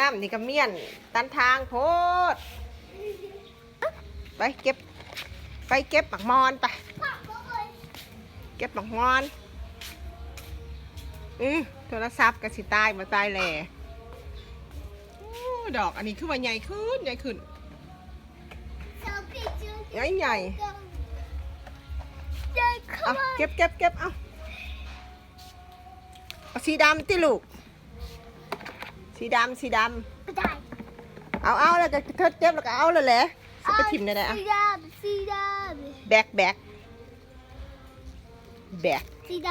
น้ำนี่ก็เมียน ตันทางโพด ไปเก็บ ไปเก็บหมักมอนไป เก็บหมักมอน อือโทรศัพท์ก็สิตายมาตายแหล่ดอกอันนี้คือว่าใหญ่ขึ้นใหญ่ขึ้นใหญ่ใหญ่เอาเก็บเก็บเก็บเอาเอาสีดำติลูก สีดำสีดไม่ได้ำเอาเอาแล้วก็เทิดเก็บแล้วก็เอาเลยแหละสิไปทิมได้ไหนอะสีดำสีดแบกแบกแบกำสีด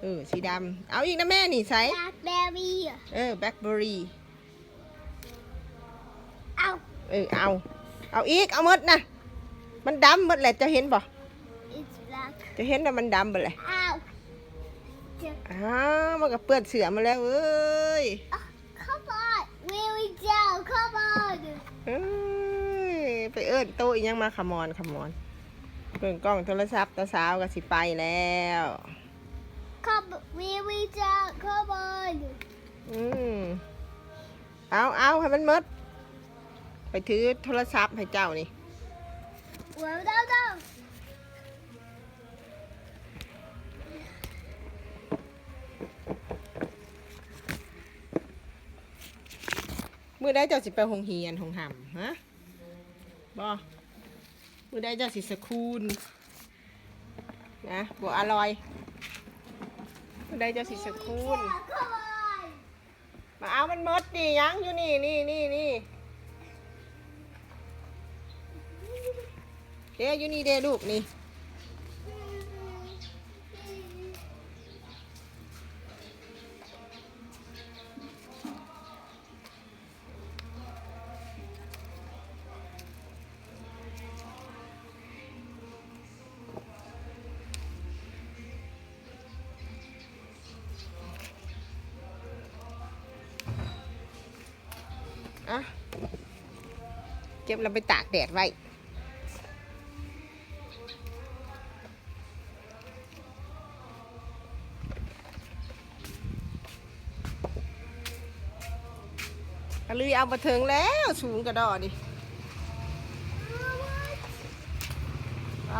เออสีดำเอาอีกนะแม่นี่ใส่ำแบล็คเบอร์รี่เออแบล็คเบอร์รี่เอาเออเอา เอาอีกเอาหมดนะมันดำหมดแหละจะเห็นป่ะ it's black จะเห็นว่ามันดำหมดเลยเอาจะอ้าวมันก็เปื้อนเสือมาแล้วเอ้ย come on really down come on เอ้ยไปเอิ้นโตะอีกยังมาขมอนขมอนเปิ่นกล้องโทรศัพท์ตาสาวก็สิไปแล้ว come really down come on อืมเอาเอาให้มันหมด ไปถือโทรศัพท์ให้เจ้านี่ well down down มื่อได้เจ้าสิไปหงเฮียนหงหำฮะบ่มื่อได้เจ้าสิสคูลนะบ่อร่อยมื่อได้เจ้าสิสคูลมาเอามันมดดิยังอยู่นี่นี่นี่นี่เด้อยู่นี่เด้ลูกนี่ อะ เก็บเราไปตากแดดไว้กะลือเอามาถึงแล้วสูงกระดอดิ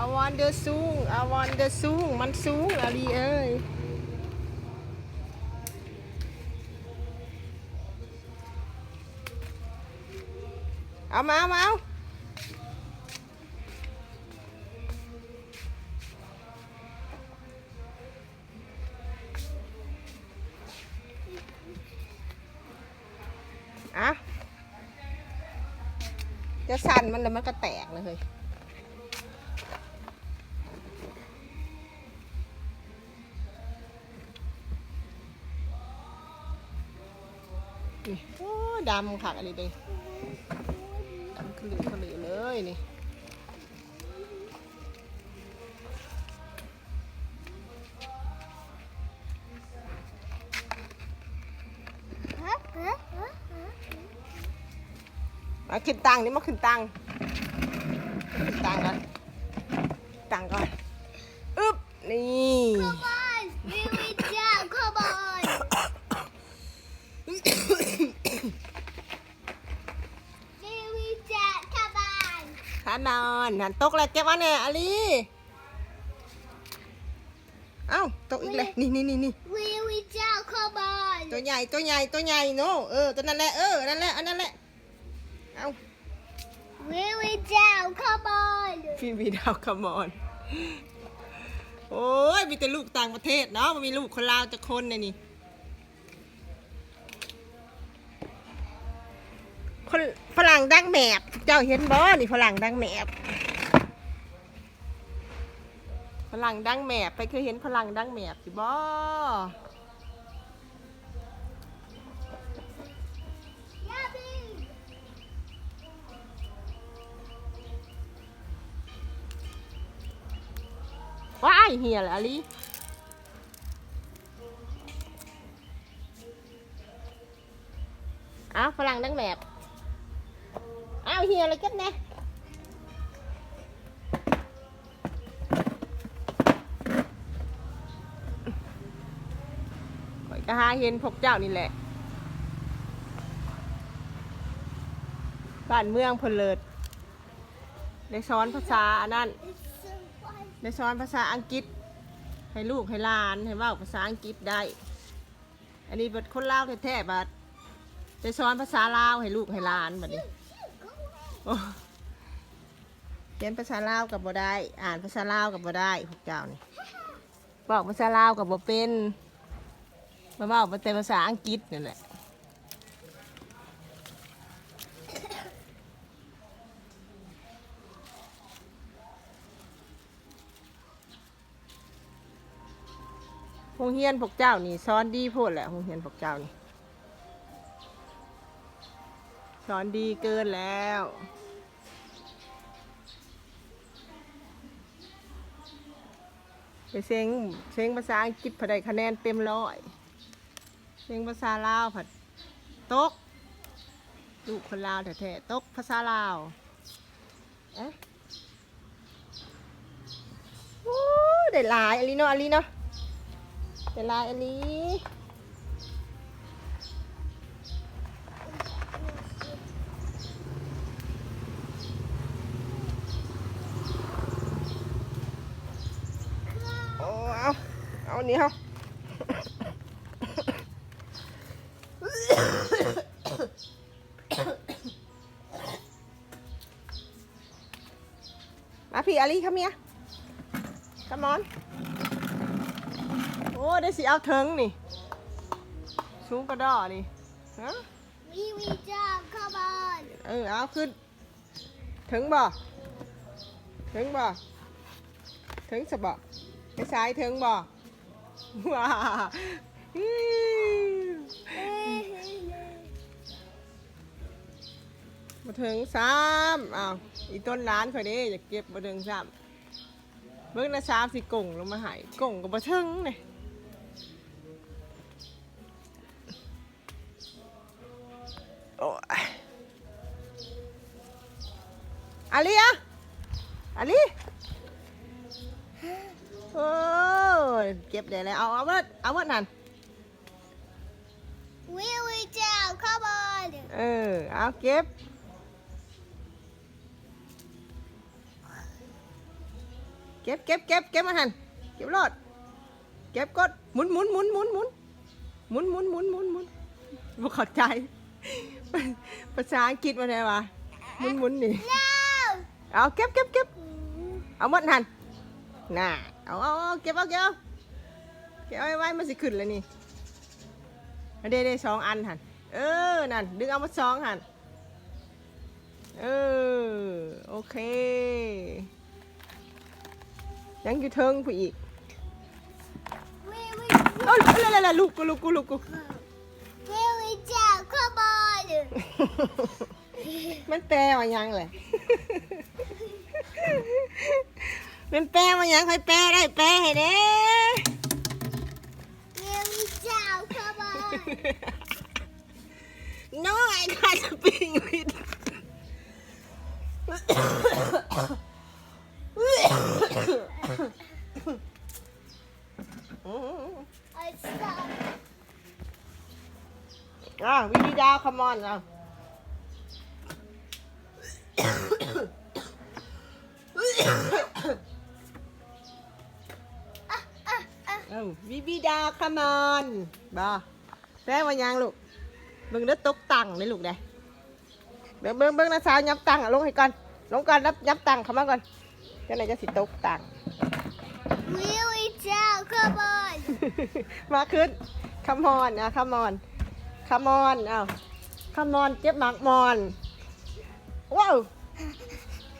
I want the สูง I want the สูง มันสูงอะลีเอ้ย เอามาเอามาเอาอะจะสั่นมันแล้วมันก็แตกเลยเฮ้ยนี่โอ้ดำขักอะไรเล ขลือขลือเลยนี่มาขึ้นตังนี่มาขึ้นตังขึ้นตังก่อนตังก่อนอึ๊บนี่ come on really down come on really down come on ขานอ นหันตกแล้วเก็บเอาเนี่ยอลีเอ้าตกอีกเลยนี่นี่นี่นี่ really down come on ตัวใหญ่ตัวใหญ่ตัวใหญ่โน่เออตัวนั้นแหละเออนั่นแหละอันนั้นแหละเอ้า really down come on พี่วีดาวคามอนโอ้ยมีแต่ลูกต่างประเทศเนาะมันมีลูกคนลาวจะคนเนี่ยนี่คนฝรั่งดังแมบเจ้าเห็นบ่นี่ฝรั่งดังแมบ ฝรั่งดังแมบไปเคยเห็นฝรั่งดังแมบสิบ่ว้ายเหียแหละอลีอ้าวฝรั่งดังแมบอ้าวเหียอะไรกันเนี่ย หาเห็นพวกเจ้านี่แหละ บ้านเมืองพนเลิศได้สอนภาษาอันนั้น It's so fun. ได้สอนภาษาอังกฤษ ให้ลูกให้หลานให้ว่าภาษาอังกฤษได้ อันนี้เป็นคนลาวแท้ๆบัดได้สอนภาษาลาวให้ลูกให้หลานบัดนี้เรียนภาษาลาวกับบ่ได้ อ่านภาษาลาวกับบ่ได้พวกเจ้านี่บอกภาษาลาวกับบ่เป็น มาบอกแต่ภาษาอังกฤษนั่นแหละโรงเรียนพวกเจ้านี่สอนดีโพดแหละโรงเรียนพวกเจ้านี่สอนดีเกินแล้วไปเซ็งเซ็งภาษาอังกฤษผดได้คะแนนเต็มร้อย เซ็งภาษาลาวผัดตกลูกคนลาวแท้ๆตกภาษาลาวเอ๊ะโอ้ได้หลายอันนี้เนาะอันนี้เนาะได้หลายอันนี้โอ้เอาเอาอันนี้เอา มาพี่อาลี come here come on โอ้ได้สิเอาเถิงนี่สูงกระดอนี่ฮะ We we jump. Come on. เออเอาขึ้น ถึงบ่ ถึงบ่ ถึงสะบ่ไปซ้ายถึงบ่ว้า ถึงซ้ำอ้าวอีต้นร้านข่อยเด้อยากเก็บมาถึงซ้ำเบิ่งนะซ้ำสิกงลงมาใหายกงก็บ่ถึงเนี่ยโอ้ยอาลีอะอาลีโอ้ยเก็บได้แล้วเอาเอาเบิดเอาเบิดนั่น We we jump. Come on. เออเอาเก็บ เก็บเก็บเก็บเก็บมาหันเก็บรอดเก็บกดหมุนหมุนหมุนหมุนหมุนหมุนหมุนหมุนหมุนหมุนบ่เข้าใจ ภาษาอังกฤษมาไงวะหมุนหมุนนี่ No. เอาเก็บเก็บเก็บเอาหมดหันน่ะเอาเอาเอาเก็บเอาเก็บเอาเก็บเอาไว้ไว้มันสิขึ้นเลยนี่เอาเด้เด้สองอันหันเออนั่นดึงเอามาสองหันเออโอเค ยังอยู่เทิงผู้อีก We we เอ้ยเล่นๆๆลูกกูลูกกูลูกกู we we jump. Come on. มันแปลว่าหยังเลยมันแปลว่าหยังใครแปลได้แปลให้เด้ We we jump. Come on. no I can't speak with I stop. อะวิธีดาคอมอนอะ วิธีดาคอมอนบ่แปลว่าหยังลูกเบิ่งเด้อตกตังเลยลูกเด้เบิ่งเบิ่งเบิ่งนะสาวยับตังอะลงให้ก่อน ลงก่อนนับยับตังเข้ามาก่อนเจ้าไหนจะสิตกตัง We we jump. Come on. มาขึ้นคามอนอะคามอนคามอนอ้าวคามอนเก็บหมากมอนว้าว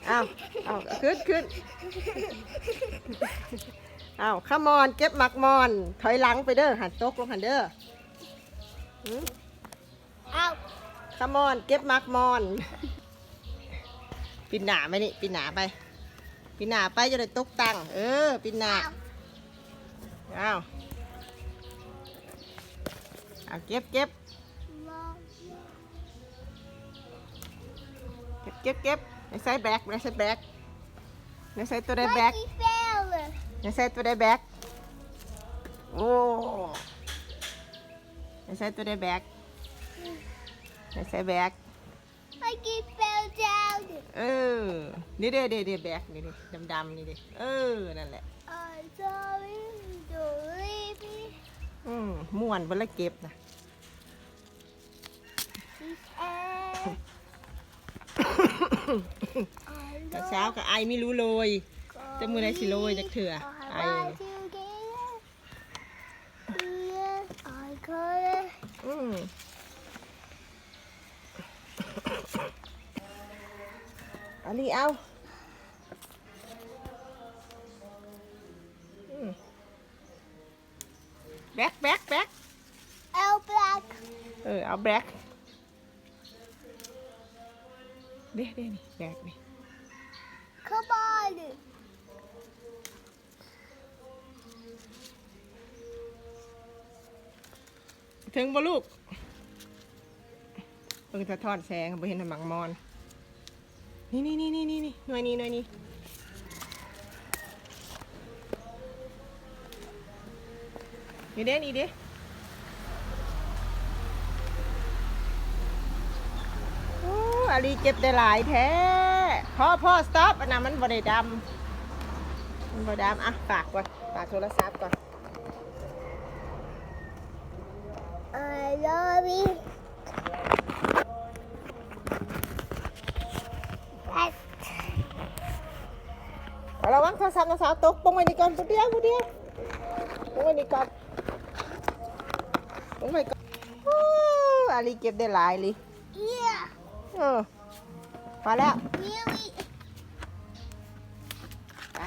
อ้าวอ้าวขึ้นขึ้นอ้าวคามอนเก็บหมากมอน ถอยหลังไปเด้อหันตกลงหันเด้อหืม Out. คามอนเก็บหมากมอน ปินหนาไหมนี่ ปินหนาไป ปินหนาไปจะได้ตกตังค์เออ ปินหนา Out. อ้าวเอาเก็บเก็บ Mom. เก็บเก็บเก็บในใส่แบกในใส่แบกในใส่ตัวได้แบก Lucky fell. ในใส่ตัวได้แบกโอ้ในใส่ตัวได้แบกในใส่แบก Lucky fell down. เออ นี่เด้เด้เด้แบกนี่เด้ดำๆนี่เด้เออ นั่นแหละ I'm sorry, don't leave me. อืมม่วนเวลาเก็บนะแต่เช้ากับไอไม่รู้เลยจะมือไหนสิโรยจักเถื่อไออืมอันนี้เอา แบกเด้เด้นี่แบกนี่ Come on. ถึงบ่ลูกเพิ่งสะท้อนแสงบ่เห็นหมังมอน นี่นี่นี่นี่นี่นี่หน่วยนี้หน่วยนี้นี่เด้นี่เด้โอาลีเก็บได้หลายแท้พ่อพ่อสต็อปอันนั้นมันบ่ได้ดำมันบ่ดำอะฝากก่อนฝากโทรศัพท์ก่อน I love you. Right. เอาระวังโทรศัพท์นะสาวตกปงไว้นี่ก่อนผู้เดียวผู้เดียวปงไว้นี่ก่อนปงไว้ก่อนโอ้อาลีเก็บได้หลายเลย Yeah. เออมาแล้ว ไป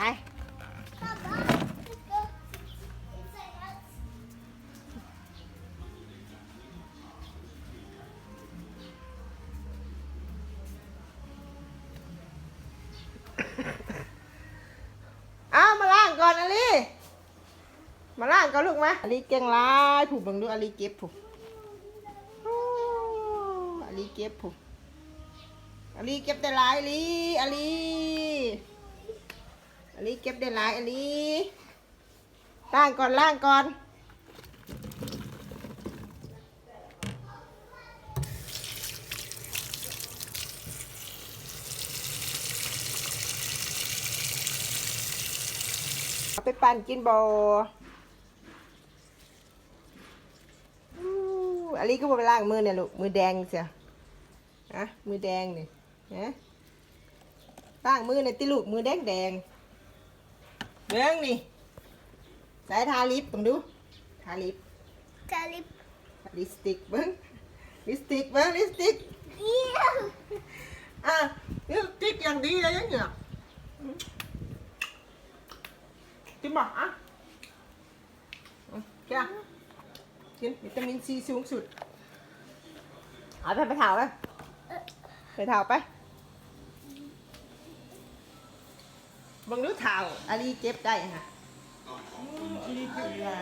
เอามาล้างก่อนอลีมาล้างก่อนลูกมาอลีเก่งหลายผูกบังดูอลีเก็บผูกอลีเก็บผูก อลีเก็บได้หลายอลีอลีอลีเก็บได้หลายอลีล้างก่อนล้างก่อนไปปั่นกินบออู้อันนี้ก็บไปล้างมือเนี่ยลูก มือแดงเสียอะมือแดงเนี่ย นะล้างมือเนี่ยติลูกมือแดงแดงเบิ้งนี่ใส่ทาลิปบังดูทาลิป Tally. ลิปสติกเบิ้งลิปสติกเบิ้งลิปสติก Yeah. อะลิปสติกอย่างดีเลยเนี่ยกินบ่อะอืมแกะกินวิตามินซีสูงสุดเอาไปไปเถาไปไปเถาไป บังดูเถาอาลีเจ็บได้ฮะอืมอาลีเจ็บได้